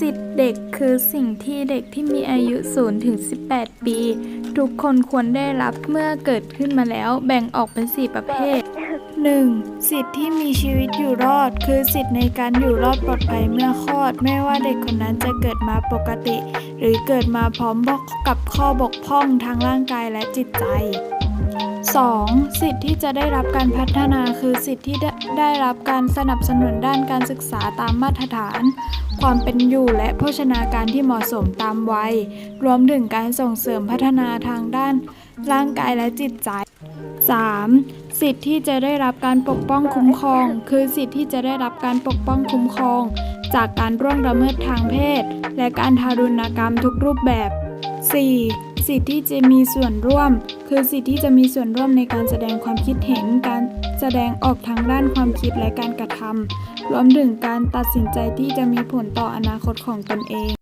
สิทธิเด็กคือสิ่งที่เด็กที่มีอายุ0ถึง18 ปี ทุกคนควรได้รับเมื่อเกิดขึ้นมาแล้วแบ่งออกเป็น 4 ประเภท 1. สิทธิที่มีชีวิตอยู่รอด คือสิทธิในการอยู่รอดปลอดภัยเมื่อคลอด ไม่ว่าเด็กคนนั้นจะเกิดมาปกติ หรือเกิดมาพร้อมกับข้อบกพร่องทางร่างกายและจิตใจ 2. สิทธิที่จะได้รับการพัฒนาคือสิทธิที่ได้รับการสนับสนุนด้านการศึกษาตามมาตรฐาน ความเป็นอยู่และโภชนาการที่เหมาะสมตามวัย รวมถึงการส่งเสริมพัฒนาทางด้าน ร่างกายและจิตใจ 3. สิทธิที่จะได้รับการปกป้องคุ้มครอง คือสิทธิที่จะได้รับการปกป้องคุ้มครอง จากการร่วงละเมิดทางเพศ และการทารุณกรรมทุกรูปแบบ 4. สิทธิที่จะมีส่วนร่วม คือสิทธิที่จะมีส่วนร่วมในการแสดงความคิดเห็น การแสดงออกทางด้านความคิดและการกระทำรวมถึงการตัดสินใจที่จะมีผลต่ออนาคตของตนเอง